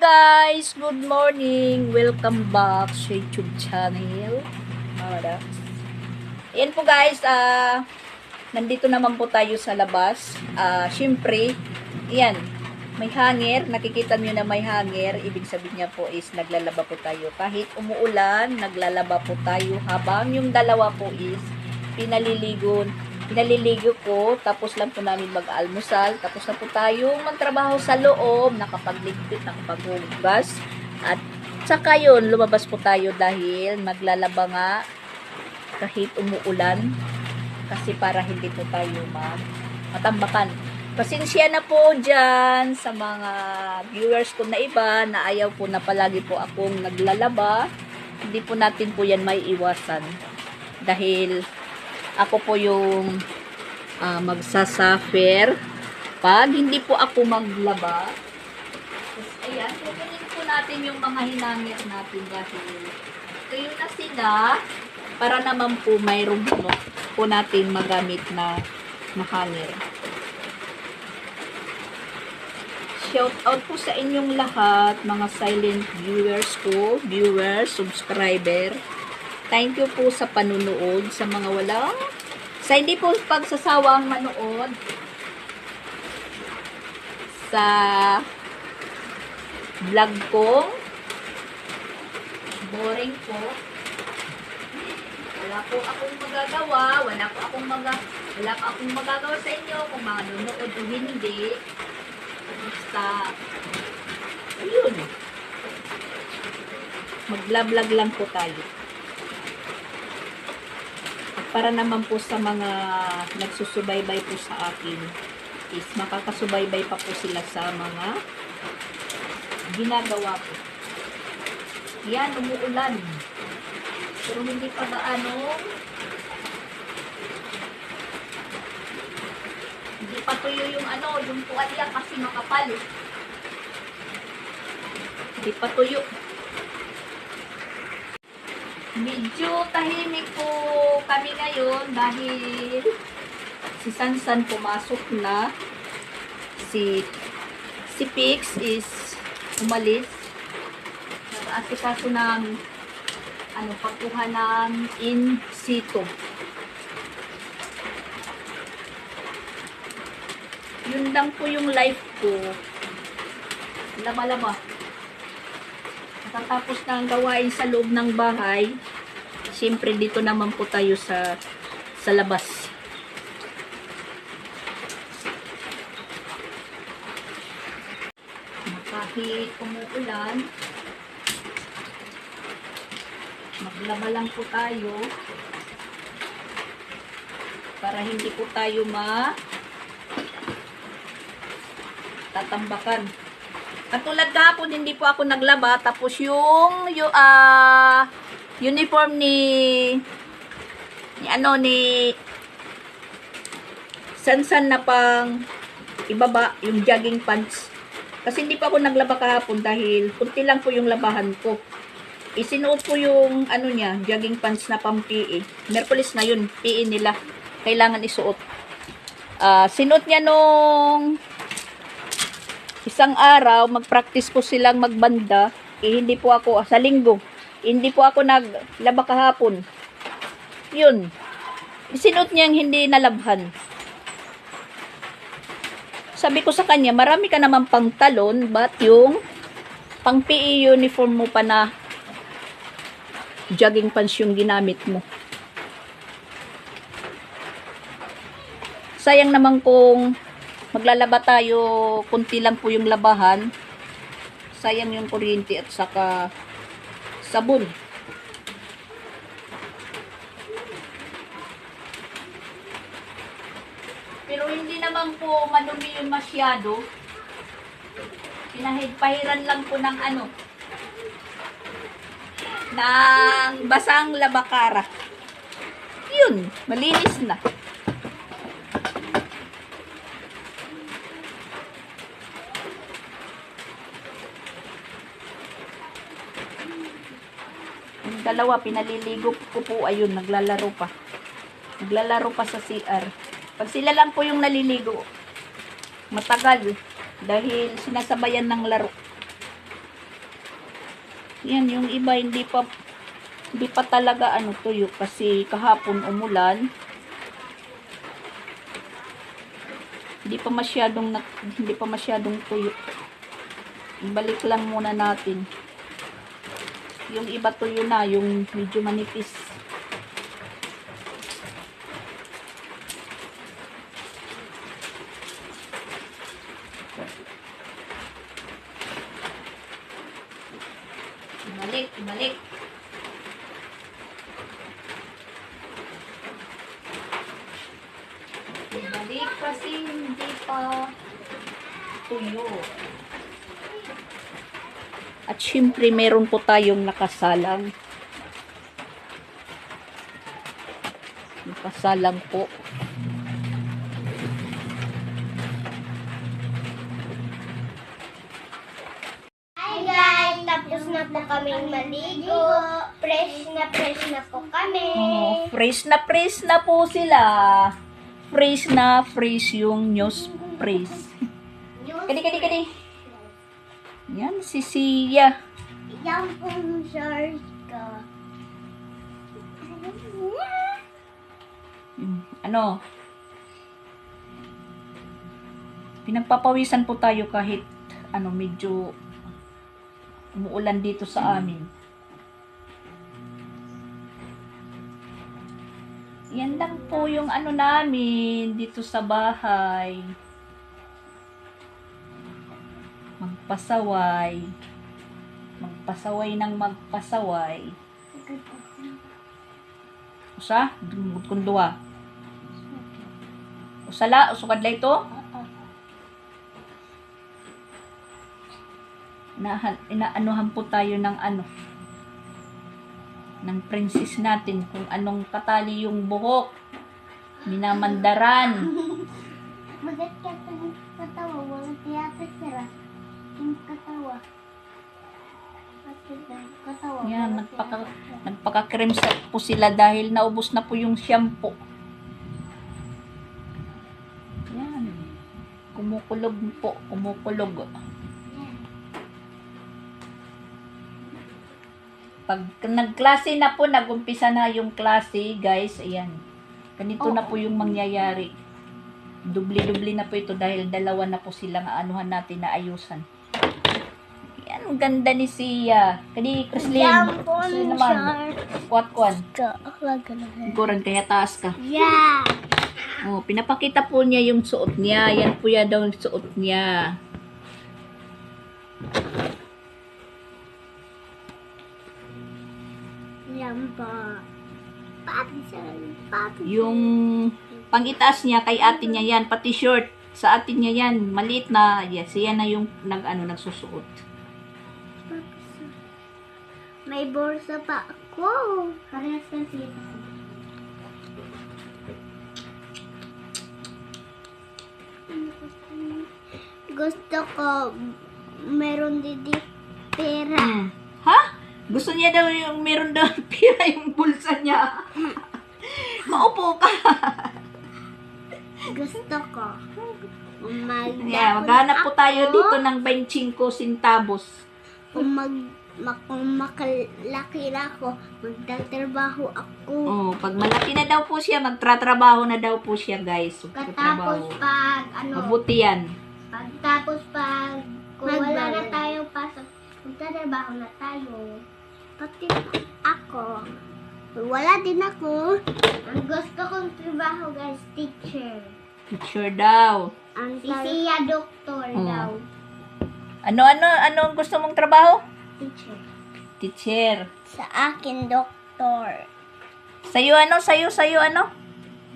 guys! Good morning! Welcome back sa YouTube channel. Mara. Ayan po guys, ah nandito naman po tayo sa labas. Ah, syempre, ayan, may hanger. Nakikita nyo na may hanger. Ibig sabihin niya po is naglalaba po tayo. Kahit umuulan, naglalaba po tayo habang yung dalawa po is pinaliligo pinaliligo ko, tapos lang po namin mag-almusal, tapos na po tayo magtrabaho sa loob, nakapagligpit, nakapaghugas, at saka yun, lumabas po tayo dahil maglalaba nga kahit umuulan, kasi para hindi po tayo matambakan. Pasensya na po dyan sa mga viewers ko na iba na ayaw po na palagi po akong naglalaba. Hindi po natin po yan may iwasan. Dahil ako po yung uh, magsasuffer pag hindi po ako maglaba. Ayan, kukunin po natin yung mga hinangit natin dahil tuyo na sila para naman po mayroong po, po natin magamit na mahangir. Shout out po sa inyong lahat, mga silent viewers ko, viewers, subscriber. Thank you po sa panunood sa mga wala. Sa hindi po pagsasawang manood sa vlog ko. Boring po. Wala po akong magagawa. Wala po akong maga wala po akong magagawa sa inyo kung manonood o hindi. Basta ayun. Magla-vlog lang po tayo para naman po sa mga nagsusubaybay po sa akin is makakasubaybay pa po sila sa mga ginagawa ko. Yan, umuulan. Pero hindi pa gaano hindi pa tuyo yung ano, yung tuwalya kasi makapal. Hindi pa tuyo medyo tahimik po kami ngayon dahil si Sansan pumasok na. Si si Pix is umalis. Nag-aasikaso ng ano, pagkuha ng in situ. Yun lang po yung life ko. Lama-lama. Nakatapos na ang gawain sa loob ng bahay, siyempre dito naman po tayo sa sa labas. Kahit umuulan, maglaba lang po tayo para hindi po tayo ma tatambakan. Katulad kahapon, hindi po ako naglaba. Tapos yung, yung uh, uniform ni, ni ano, ni Sansan na pang ibaba, yung jogging pants. Kasi hindi pa ako naglaba kahapon dahil kunti lang po yung labahan ko. Isinuot ko yung ano niya, jogging pants na pang PE. Merkulis na yun, PE nila. Kailangan isuot. Uh, sinuot niya nung isang araw, mag-practice po silang magbanda, eh, hindi po ako, sa linggo, hindi po ako naglaba kahapon. Yun. Sinot niyang hindi nalabhan. Sabi ko sa kanya, marami ka naman pang talon, but yung pang PE uniform mo pa na jogging pants yung ginamit mo. Sayang naman kung maglalaba tayo, kunti lang po yung labahan. Sayang yung kuryente at saka sabon. Pero hindi naman po manumi yung masyado. Pinahid, pahiran lang po ng ano, ng basang labakara. Yun, malinis na. Dalawa, pinaliligo ko po, ayun, naglalaro pa. Naglalaro pa sa CR. Pag sila lang po yung naliligo, matagal, dahil sinasabayan ng laro. Yan, yung iba hindi pa hindi pa talaga ano tuyo kasi kahapon umulan. Hindi pa masyadong hindi pa masyadong tuyo. Ibalik lang muna natin. Yung iba tuyo na, yung medyo manipis. Ibalik, ibalik. Ibalik kasi hindi pa tuyo. At syempre, meron po tayong nakasalang. Nakasalang po. Hi guys! Tapos na po kaming maligo. Fresh na fresh na po kami. Oh, fresh na fresh na po sila. Fresh na fresh yung news fresh. Si Sia. Yan po yung short ko. Hmm, Ano? Pinagpapawisan po tayo kahit ano medyo umuulan dito sa amin. Yan lang po yung ano namin dito sa bahay. Magpasaway. Magpasaway ng magpasaway. Usa? Kong duwa. Usala? Usukad lang ito? Inahan, inaanuhan po tayo ng ano ng princess natin kung anong katali yung buhok minamandaran Magat yan nagpaka, nagpaka-cream set po sila dahil naubos na po yung shampoo yan kumukulog po kumukulog pag nagklase na po, nagumpisa na yung klase, guys, ayan. Ganito na po yung mangyayari. Dubli-dubli na po ito dahil dalawa na po silang anuhan natin na ayusan. Ang ganda ni Sia. Kani, Chrislyn yung naman. Wag na. Siguran kaya taas ka. Yeah! Oh, pinapakita po niya yung suot niya. Yan po yan daw yung suot niya. Yan po. Pati. Yung pangitaas niya kay ate niya yan, pati short sa ate niya yan, maliit na, yes, yan na yung nag ano nagsusuot. May borsa pa ako. Parehas kasi. Gusto ko meron didi pera. Hmm. Ha? Gusto niya daw yung meron daw pira yung bulsa niya. Maupo ka. Gusto ko. Mag Yeah, maghanap po tayo dito ng 25 centavos. Kung mag kung makalaki na ako, magtatrabaho ako. Oh, pag malaki na daw po siya, magtratrabaho na daw po siya, guys. Katapos pag ano, Mabuti yan. Pagtapos pag kung wala na tayong pasok, magtatrabaho na tayo. Pati ako. Wala din ako. Ang gusto kong trabaho guys, teacher. Teacher daw. Ang si Sia doktor Hmm. daw. Ano, ano, ano ang gusto mong trabaho? Teacher. Teacher. Sa akin, doktor. Sa'yo ano? Sa'yo, sa'yo ano?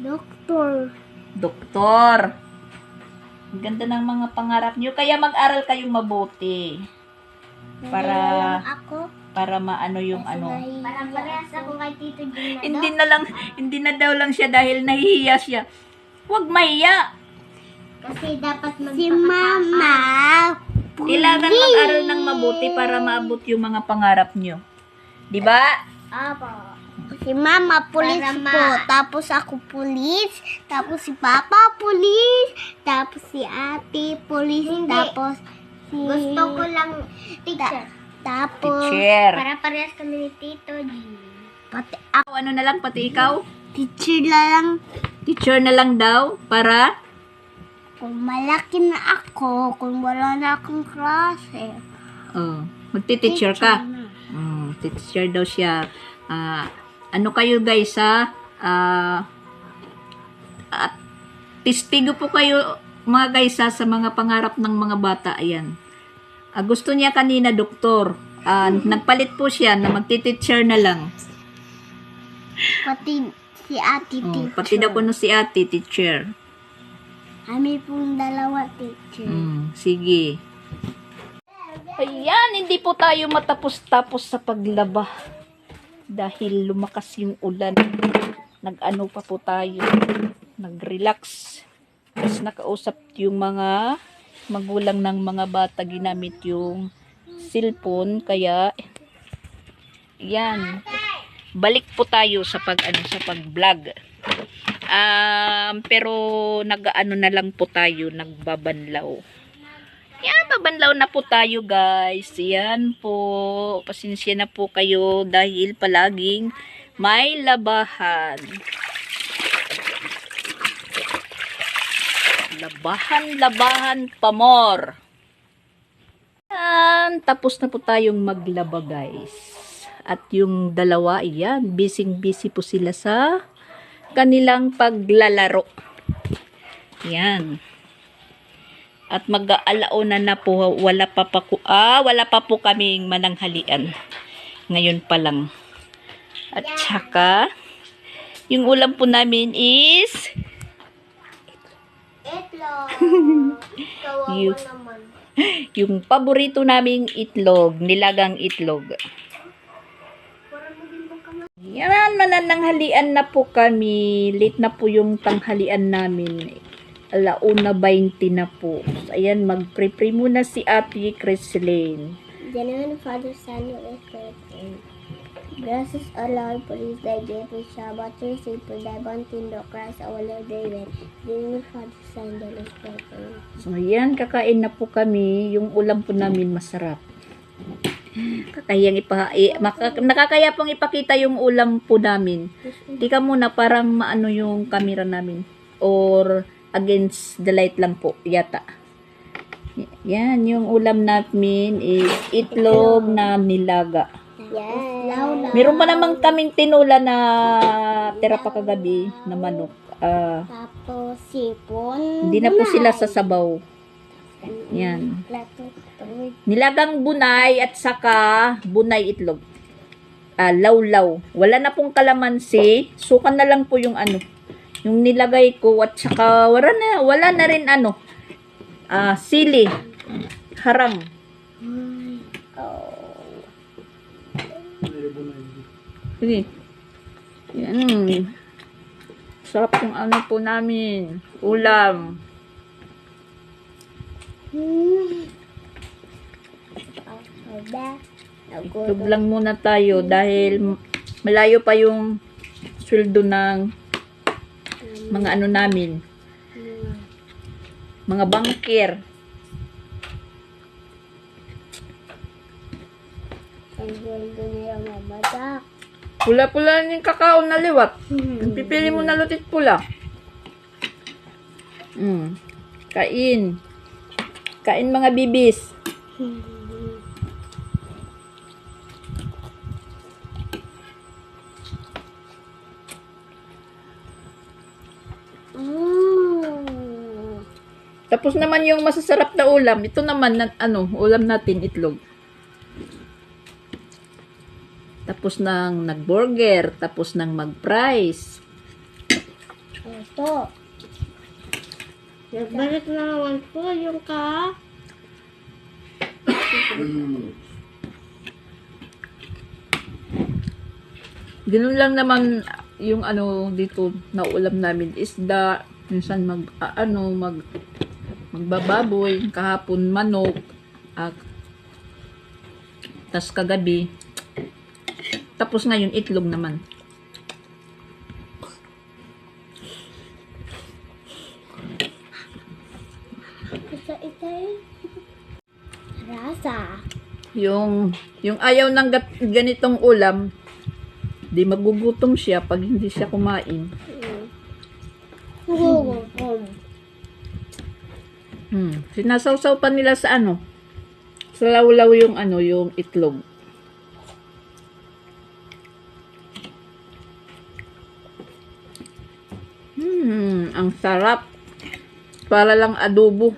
Doktor. Doktor. Ang ganda ng mga pangarap niyo. Kaya mag-aral kayong mabuti. Para, ako. para maano yung ano. Parang parehas ako kay Tito Gina Hindi na lang, hindi na daw lang siya dahil nahihiya siya. Huwag mahiya. Kasi dapat magpakatapos. Si Mama. Kailangan mag-aral ng mabuti para maabot yung mga pangarap niyo. Di ba? Apo. Si Mama pulis po, tapos ako pulis, tapos si Papa pulis, tapos si Ate pulis, tapos si... Gusto ko lang teacher. Tapos, Teacher. para parehas kami ni Tito G. Pati ako, Ano na lang, pati ikaw? teacher na lang. Teacher na lang daw para Kung malaki na ako, kung wala na akong klase. oh, magti-teacher ka. na. Mm, teacher daw siya. Ah, ano kayo guys ha? Ah, at testigo po kayo mga guys ha, sa mga pangarap ng mga bata. Ayan. Ah, gusto niya kanina doktor. Ah, nagpalit po siya na magti-teacher na lang. Pati si ate Oh, teacher. pati daw po no si ate teacher. Kami pong dalawa teacher. Mm, sige. Ayan, hindi po tayo matapos-tapos sa paglaba. Dahil lumakas yung ulan. Nag-ano pa po tayo. Nag-relax. Tapos nakausap yung mga magulang ng mga bata ginamit yung cellphone. Kaya, yan. Balik po tayo sa pag ano sa pag-vlog. Um, pero nag-ano na lang po tayo, nagbabanlaw. Yan, babanlaw na po tayo guys. Yan po. Pasensya na po kayo dahil palaging may labahan. Labahan, labahan, pamor. Yan, tapos na po tayong maglaba guys. At yung dalawa, yan, busy-busy po sila sa kanilang paglalaro. Yan. At mag-aalauna na po, wala pa pa ko, ah, wala pa po kaming mananghalian. Ngayon pa lang. At saka, yung ulam po namin is, Itlog. Naman. yung paborito naming itlog, nilagang itlog. Yan, manananghalian na po kami. Late na po yung tanghalian namin. Alauna 20 na po. Ayan, mag-pre-pre muna si Ate Chrislane. Diyan naman Father, Son, and Spirit. Gracias a Lord por este día, por Shabbat, your sin por Tindo, Christ, our Lord David. Diyan naman Father, Son, and Spirit. So, ayan, kakain na po kami. Yung ulam po namin masarap. Kakayang ipa, i, maka, nakakaya pong ipakita yung ulam po namin. Tika muna, parang maano yung camera namin. Or against the light lang po, yata. Yan, yung ulam namin is itlog na nilaga. Yes. Meron pa namang kaming tinula na tira pa kagabi na manok. Ah, Tapos, sipon. hindi na po sila sasabaw. Yan. Plato, tuwid. Nilagang bunay at saka bunay itlog. Ah, lawlaw. Wala na pong kalamansi. Sukan na lang po yung ano. Yung nilagay ko at saka wala na, wala na rin ano. Ah, sili. Harang. Sige. Yan. Sarap yung ano po namin. Ulam. Itlog lang muna tayo dahil malayo pa yung sweldo ng mga ano namin. Mga sweldo niya mamadak. Pula-pula yung kakao na liwat. Ang pipili mo na lutit pula. Mm. Kain. Kain mga bibis. Mm. Tapos naman yung masasarap na ulam. Ito naman, na, ano, ulam natin, itlog. Tapos nang nag-burger. Tapos nang mag-fries. Ito. Nagbalik na naman po yung ka. Ganun lang naman yung ano dito na ulam namin isda, minsan mag ah, ano mag magbababoy, kahapon manok, at tas kagabi. Tapos ngayon itlog naman. Sa itay. Rasa. yung, yung ayaw ng gat- ganitong ulam, di magugutom siya pag hindi siya kumain. Hmm. Sinasawsaw pa nila sa ano? Sa lawlaw yung ano, yung itlog. Hmm, ang sarap. Para lang adobo.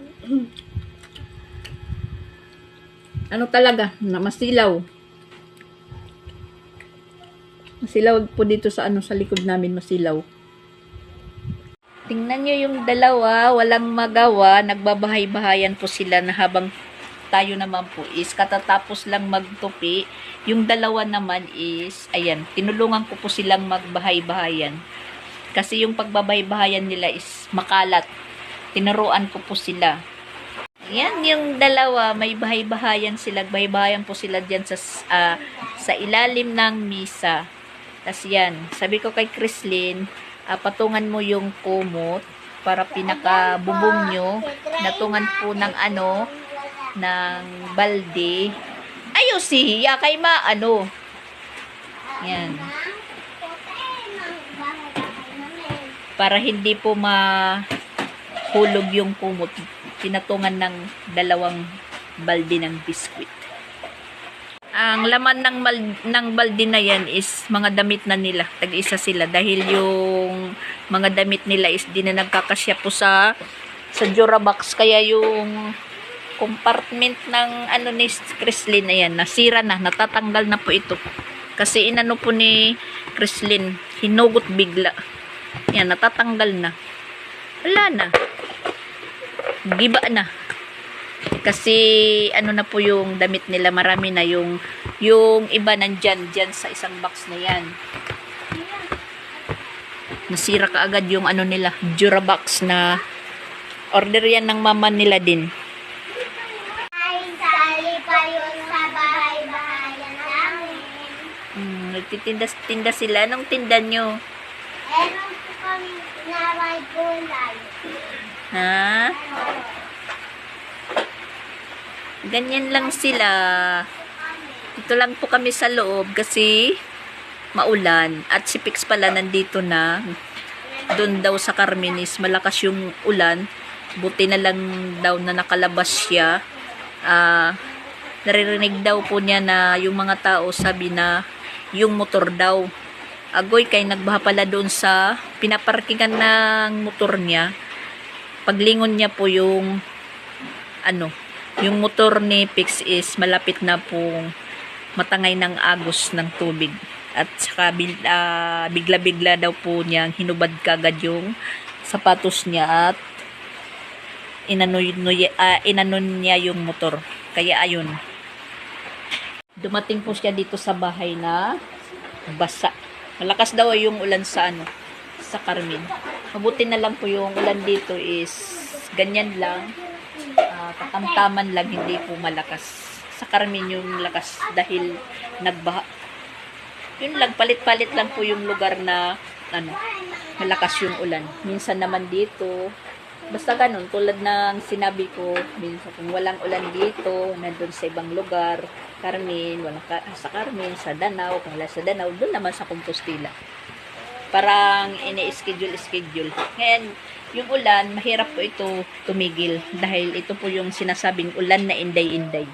Ano talaga? Na masilaw. Masilaw po dito sa ano sa likod namin masilaw. Tingnan nyo yung dalawa, walang magawa, nagbabahay-bahayan po sila na habang tayo naman po is katatapos lang magtupi. Yung dalawa naman is, ayan, tinulungan ko po silang magbahay-bahayan. Kasi yung pagbabahay-bahayan nila is makalat. Tinuruan ko po sila. Yan yung dalawa, may bahay-bahayan sila, bahay-bahayan po sila diyan sa ah, sa ilalim ng misa. Tas yan, sabi ko kay Chrislyn, ah, patungan mo yung kumot para pinaka bubong nyo, natungan po ng ano, ng balde. Ayo si Hiya kay ma, ano. Yan. Para hindi po mahulog yung kumot, pinatungan ng dalawang balde ng biskwit. Ang laman ng, mal, ng balde na yan is mga damit na nila. Tag-isa sila dahil yung mga damit nila is di na nagkakasya po sa sa Durabox. Kaya yung compartment ng ano ni Chrislyn ayan, nasira na, natatanggal na po ito. Kasi inano po ni Chrislyn, hinugot bigla. Yan, natatanggal na. Wala na. Giba na. Kasi ano na po yung damit nila, marami na yung yung iba nandyan, dyan sa isang box na yan. Nasira ka agad yung ano nila, Durabox na order yan ng mama nila din. Hmm, nagtitinda-tinda sila. Anong tinda nyo? Meron po kami na may gulay. Ha? Ganyan lang sila. Dito lang po kami sa loob kasi maulan. At si Pix pala nandito na. Doon daw sa Carmenis, malakas yung ulan. Buti na lang daw na nakalabas siya. Ah, naririnig daw po niya na yung mga tao sabi na yung motor daw. Agoy kay nagbaha pala doon sa pinaparkingan ng motor niya. Paglingon niya po yung ano, yung motor ni Pix is malapit na pong matangay ng agos ng tubig. At saka ah, bigla-bigla daw po niyang hinubad kagad yung sapatos niya at inano, ah, inano niya yung motor. Kaya ayun. Dumating po siya dito sa bahay na basa. Malakas daw yung ulan sa ano, sa Carmen. Mabuti na lang po yung ulan dito is ganyan lang. Ah, katamtaman lang, hindi po malakas. Sa Carmen yung lakas dahil nagbaha. Yun lang, palit-palit lang po yung lugar na ano, malakas yung ulan. Minsan naman dito, basta ganun, tulad ng sinabi ko, minsan kung walang ulan dito, nandun sa ibang lugar, Carmen, walang ka, sa Carmen, sa Danau, kung wala sa Danau, doon naman sa Compostela. Parang ini-schedule-schedule. Ngayon, yung ulan, mahirap po ito tumigil dahil ito po yung sinasabing ulan na inday-inday.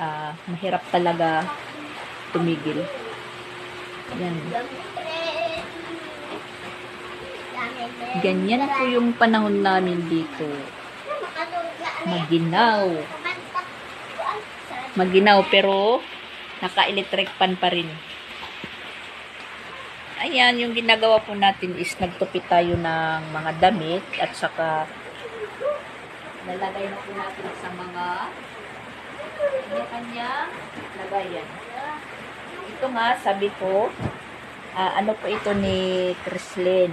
Ah, mahirap talaga tumigil. Yan. Ganyan po yung panahon namin dito. Maginaw. Maginaw pero naka-electric pan pa rin. Ayan, yung ginagawa po natin is nagtupi tayo ng mga damit at saka nalagay na po natin sa mga kanya-kanya lagayan. Ito nga, sabi ko, ah, ano po ito ni Chrislyn.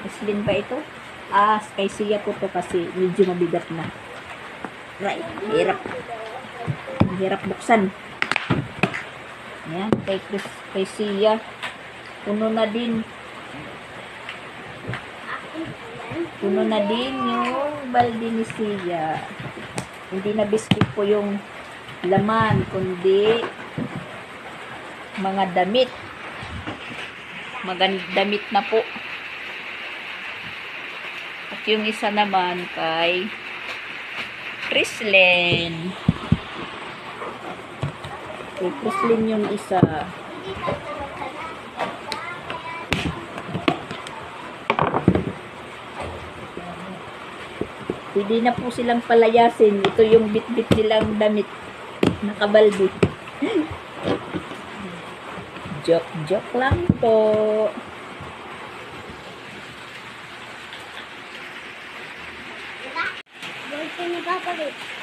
Chrislyn ba ito? Ah, kay Sia po to kasi medyo mabigat na. Right, hirap. Hirap buksan. Ayan, kay, Chris, kay Sia. Puno na din. Puno na din yung balde ni Sia. Hindi na biscuit po yung laman, kundi mga damit. Magand damit na po. At yung isa naman kay Prislin. Kay Prislin yung isa. Pwede na po silang palayasin. Ito yung bit-bit nilang damit. Nakabalbi. Joke-joke lang po.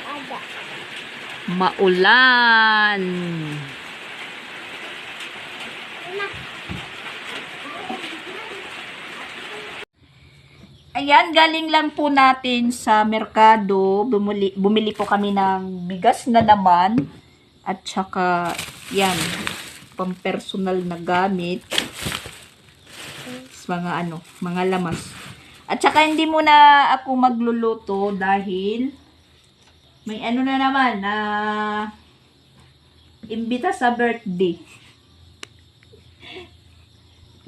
Ada. Maulan. Ayan, galing lang po natin sa merkado. Bumili, bumili po kami ng bigas na naman. At saka, yan, pampersonal na gamit. Mga ano, mga lamas. At saka hindi muna ako magluluto dahil may ano na naman na imbita sa birthday.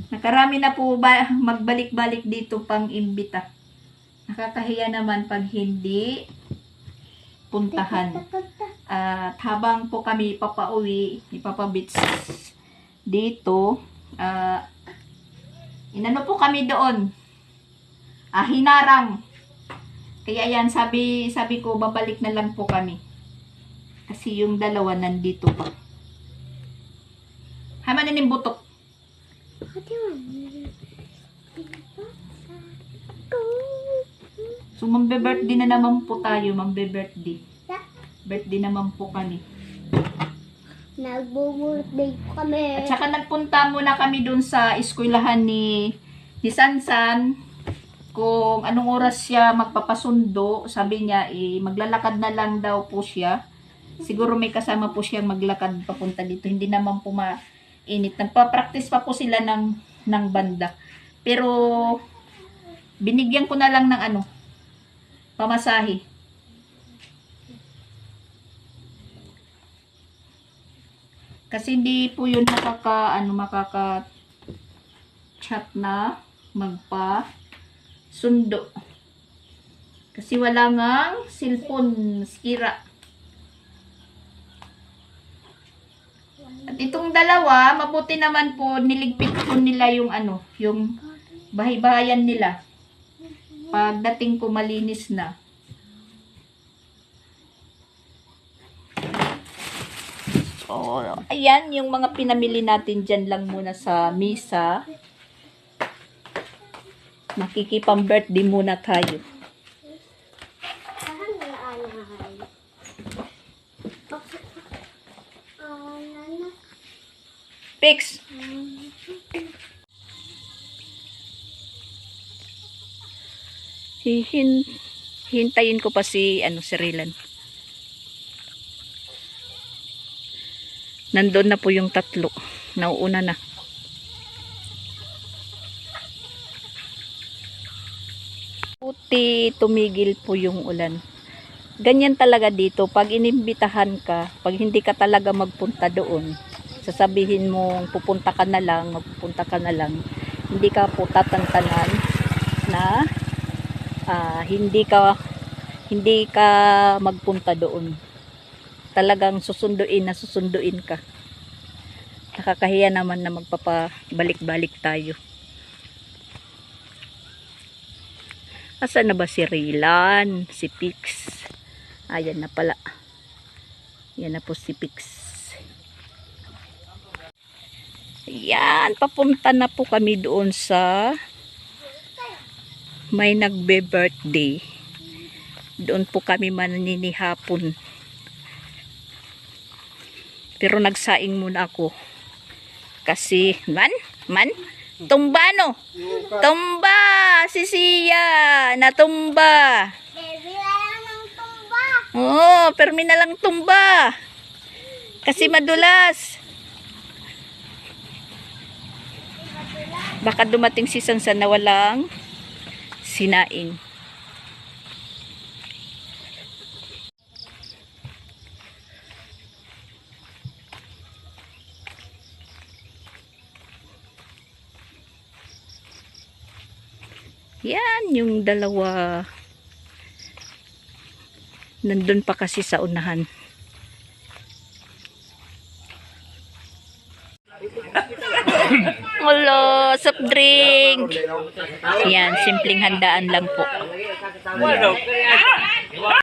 Nakarami na po ba magbalik-balik dito pang imbita. Nakakahiya naman pag hindi puntahan. At habang po kami papauwi, ni Papa Bits dito, ah, inano po kami doon. Ah, hinarang. Kaya yan, sabi, sabi ko, babalik na lang po kami. Kasi yung dalawa nandito pa. Hama na ng butok. So, mambe-birthday na naman po tayo, mambe-birthday. Birthday naman po kami. Nagbo-birthday kami. At saka nagpunta muna kami dun sa eskwelahan ni, ni Sansan. Kung anong oras siya magpapasundo, sabi niya, eh, maglalakad na lang daw po siya. Siguro may kasama po siyang maglakad papunta dito. Hindi naman po mainit. Nagpa-practice pa po sila ng, ng banda. Pero, binigyan ko na lang ng ano, pamasahe. Kasi hindi po yun makaka, ano, makaka chat na magpa sundo. Kasi wala ngang cellphone, skira. At itong dalawa, mabuti naman po, niligpit po nila yung ano, yung bahay-bahayan nila. Pagdating ko malinis na. So, ayan, yung mga pinamili natin dyan lang muna sa misa. Makikipang birthday muna tayo. Saan na alay? Oh, nana. Fix! Hihin, hintayin ko pa si, ano, si Rilan. Nandun na po yung tatlo. Nauuna na. Puti, tumigil po yung ulan. Ganyan talaga dito. Pag inimbitahan ka, pag hindi ka talaga magpunta doon, sasabihin mo pupunta ka na lang, magpupunta ka na lang, hindi ka po tatantanan na ah, hindi ka hindi ka magpunta doon. Talagang susunduin na susunduin ka. Nakakahiya naman na magpapabalik-balik tayo. Asan na ba si Rilan? Si Pix? Ayan na pala. Yan na po si Pix. Ayan, papunta na po kami doon sa may nagbe-birthday. Doon po kami maninihapon. Pero nagsaing muna ako. Kasi, man, man, tumba no. Tumba, si Sia, natumba. Baby, lang ng tumba. Oo, permi na lang tumba. Kasi madulas. baka dumating si Sansan na walang sinain. Yan yung dalawa. Nandun pa kasi sa unahan. Hello, soft drink. Yan, simpleng handaan lang po.